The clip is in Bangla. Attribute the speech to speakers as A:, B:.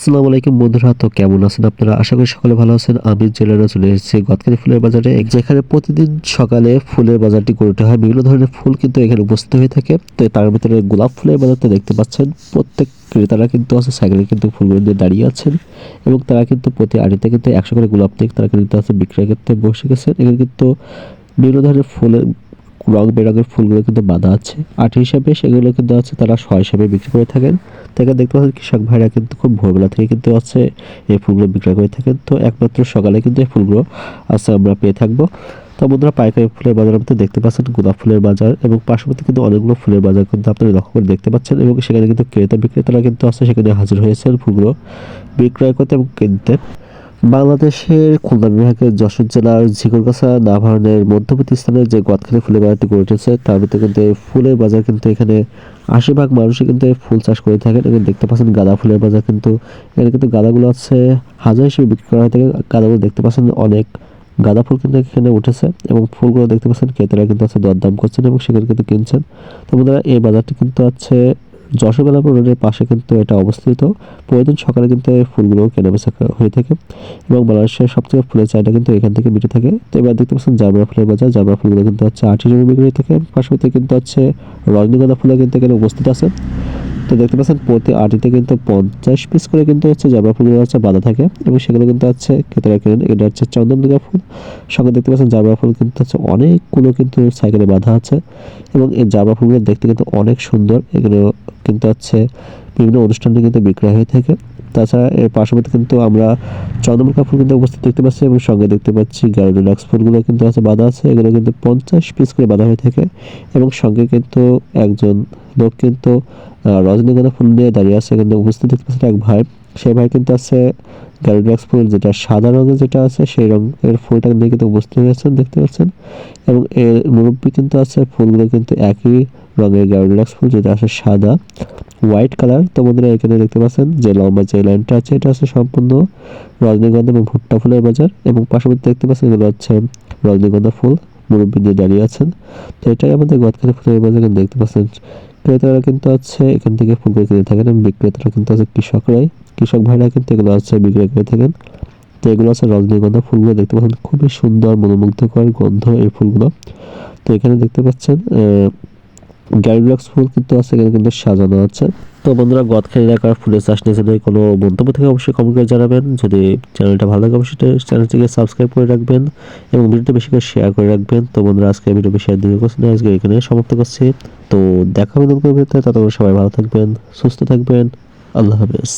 A: আসসালামু আলাইকুম বন্ধুরা, তো কেমন আছেন আপনারা? আশা করি সকলে ভালো আছেন। আমি জেলারা চলে এসেছি গদখালি ফুলের বাজারে, যেখানে প্রতিদিন সকালে ফুলের বাজারটি করতে হয়। বিভিন্ন ধরনের ফুল কিন্তু এখানে উপস্থিত হয়ে থাকে। তো তার ভিতরে গোলাপ ফুলের বাজারটা দেখতে পাচ্ছেন। প্রত্যেক ক্রেতারা কিন্তু আছে, সাইকেলে কিন্তু ফুলগুলো দিয়ে দাঁড়িয়ে আছেন। এবং তারা কিন্তু প্রতি আড়িতে কিন্তু একশো করে গোলাপ নিয়ে তারা কিন্তু আছে বিক্রয় করতে বসে গেছেন। এখানে কিন্তু বিভিন্ন ধরনের ফুলের রং বেরঙের ফুলগুলো কিন্তু বাঁধা আছে। আট হিসাবে সেগুলো কিন্তু আছে, তারা ছয় হিসাবে বিক্রি করে থাকেন। এখানে দেখতে পাচ্ছেন কৃষক ভাইরা কিন্তু খুব ভোরবেলা থেকে কিন্তু আছে, এই ফুলগুলো বিক্রয় করে থাকেন। তো একমাত্র সকালে কিন্তু এই ফুলগুলো আছে আমরা পেয়ে থাকব। তো বন্ধুরা, পাইকারি ফুলের বাজার মধ্যে দেখতে পাচ্ছেন গোলাপ ফুলের বাজার এবং পার্শ্ববর্তী কিন্তু অনেকগুলো ফুলের বাজার কিন্তু আপনারা লক্ষ্য করে দেখতে পাচ্ছেন এবং সেখানে কিন্তু ক্রেতা বিক্রেতারা কিন্তু আছে, সেখানে হাজির হয়েছেন ফুলগুলো বিক্রয় করতে এবং কিনতে। বাংলাদেশের খুলনা বিভাগের যশোর জেলার ঝিকরগাছা নাভারণের মধ্যবর্তী স্থানে যে গদখালি ফুলের বাজারটি গড়ে উঠেছে, তার ভিতরে কিন্তু ফুলের বাজার কিন্তু এখানে আশি ভাগ মানুষই কিন্তু ফুল চাষ করে থাকেন। এখানে দেখতে পাচ্ছেন গাঁদা ফুলের বাজার কিন্তু, এখানে কিন্তু গাঁদাগুলো আছে, হাজার হিসেবে বিক্রি করা হয়ে থাকে। গাঁদাগুলো দেখতে পাচ্ছেন অনেক গাঁদা ফুল কিন্তু এখানে উঠেছে এবং ফুলগুলো দেখতে পাচ্ছেন ক্রেতারা কিন্তু আছে, দরদাম করছেন এবং সেখানে কিন্তু কিনছেন। তো বন্ধুরা, এই বাজারটি কিন্তু আছে যশোর বেলাপুর রোডের পাশে কিন্তু এটা অবস্থিত। প্রতিদিন সকালে কিন্তু এই ফুলগুলো কেনাবেচা হয়ে থাকে এবং বাংলাদেশের সবথেকে ফুলের চাহিদা কিন্তু এখান থেকে মিটে থাকে। তো এবার দেখতে পাচ্ছেন জামরা ফুলের বাজার। জামরা ফুলগুলো কিন্তু হচ্ছে আঠেরো হিসেবে বিক্রি থাকে। পাশাপাশি কিন্তু হচ্ছে রজনীগন্ধা ফুলও কিন্তু এখানে উপস্থিত আছে। তো দেখতে পাচ্ছেন প্রতি আটিতে কিন্তু পঞ্চাশ পিস করে কিন্তু হচ্ছে জাবা ফুলগুলো হচ্ছে বাঁধা থাকে এবং সেগুলো কিন্তু হচ্ছে ক্রেতারা কিনেন। এটা হচ্ছে চন্দনদুর্গা ফুল। সঙ্গে দেখতে পাচ্ছেন জাবা ফুল কিন্তু হচ্ছে অনেকগুলো কিন্তু সাইকেলে বাঁধা আছে এবং এই জাবা ফুলগুলো দেখতে কিন্তু অনেক সুন্দর। এগুলো কিন্তু হচ্ছে বিভিন্ন অনুষ্ঠানে কিন্তু বিক্রয় হয়ে থাকে। তাছাড়া এর পাশাপাশি কিন্তু আমরা চন্দ্রমুখা ফুল কিন্তু উপস্থিত দেখতে পাচ্ছি এবং সঙ্গে দেখতে পাচ্ছি গ্যারোডোলাক্স ফুলগুলো কিন্তু আছে, বাঁধা আছে। এগুলো কিন্তু পঞ্চাশ পিস করে বাঁধা হয়ে থাকে এবং সঙ্গে কিন্তু একজন লোক কিন্তু রজনীগন্ধা ফুল নিয়ে দাঁড়িয়ে আছে। কিন্তু উপস্থিত দেখতে পাচ্ছেন এক ভাই। সেই ভাই কিন্তু আছে গ্যারোডোলাক্স ফুল যেটা সাদা রঙের যেটা আছে, সেই রঙের ফুলটা নিয়ে কিন্তু উপস্থিত হয়েছেন দেখতে পাচ্ছেন। এবং এর মুরব্বী কিন্তু আছে, ফুলগুলো কিন্তু একই রঙের গ্যারোডোলাক্স ফুল যেটা আছে সাদা। White colour. তো বন্ধুরা, এখানে দেখতে পাচ্ছেন যে লম্বা যে লাইনটা আছে, এটা আছে সম্পূর্ণ রজনীগন্ধা এবং ভুট্টা ফুলের বাজার। এবং পাশাপাশি দেখতে পাচ্ছেন এগুলো হচ্ছে রজনীগন্ধা ফুল। মুরব্বী দিয়ে দাঁড়িয়ে আছেন, তো এটাই আমাদের গদখালি ফুলের বাজার। দেখতে পাচ্ছেন ক্রেতারা কিন্তু আছে এখান থেকে ফুলগুলো কিনে থাকেন এবং বিক্রেতারা কিন্তু আছে কৃষকরাই। কৃষক ভাইরা কিন্তু এগুলো আছে বিক্রয় করে থাকেন। তো এগুলো আছে রজনীগন্ধা ফুলগুলো। দেখতে পাচ্ছেন খুবই সুন্দর, মনোমুগ্ধকর গন্ধ এই ফুলগুলো। তো এখানে দেখতে পাচ্ছেন গ্যারিডক্স ফুল কিন্তু আছে কিন্তু সাজানো আছে। তো বন্ধুরা গদখালি এলাকার ফুলের চাষ নিয়ে যদি কোনো মন্তব্য থেকে, অবশ্যই কমেন্ট করে জানাবেন। যদি চ্যানেলটা ভালো লাগে, অবশ্যই চ্যানেলটিকে সাবস্ক্রাইব করে রাখবেন এবং ভিডিওটা বেশি করে শেয়ার করে রাখবেন। তো বন্ধুরা, আজকে ভিডিও বেশি দেরি করছি না, আজকে এখানে সমাপ্ত করছি। তো দেখা হবে ততক্ষণ সবাই ভালো থাকবেন, সুস্থ থাকবেন, আল্লাহ হাফেজ।